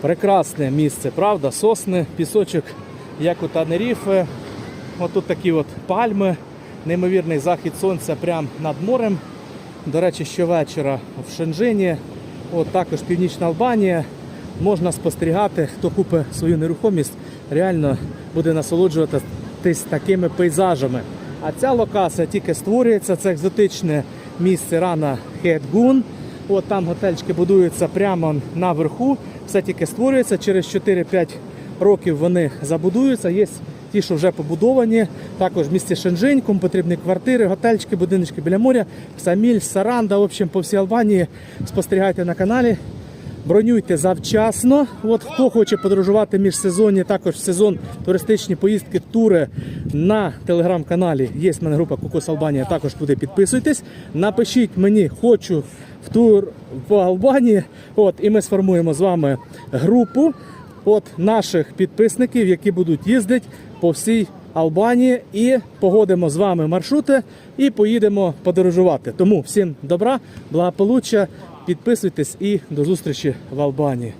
Прекрасне місце, правда? Сосни, пісочок, як у Танеріфе. Ось тут такі от пальми, неймовірний захід сонця прямо над морем. До речі, щовечора в Шенжині, от також Північна Албанія. Можна спостерігати, хто купить свою нерухомість, реально буде насолоджуватись такими пейзажами. А ця локація тільки створюється, це екзотичне місце рана Хетгун. От там готельчики будуються прямо наверху. Все тільки створюється. Через 4-5 років вони забудуються. Є ті, що вже побудовані. Також в місті Шенжинь, кому потрібні квартири, готельчики, будиночки біля моря, Саміль, Саранда, в общем, по всій Албанії. Спостерігайте на каналі. Бронюйте завчасно. От хто хоче подорожувати міжсезонні, також в сезон туристичні поїздки, тури на телеграм-каналі. Є в мене група Кокос Албанія. Також туди підписуйтесь. Напишіть мені, хочу в тур в Албанії. От, і ми сформуємо з вами групу от наших підписників, які будуть їздити по всій Албанії, і погодимо з вами маршрути і поїдемо подорожувати. Тому всім добра, благополуччя. Підписуйтесь і до зустрічі в Албанії.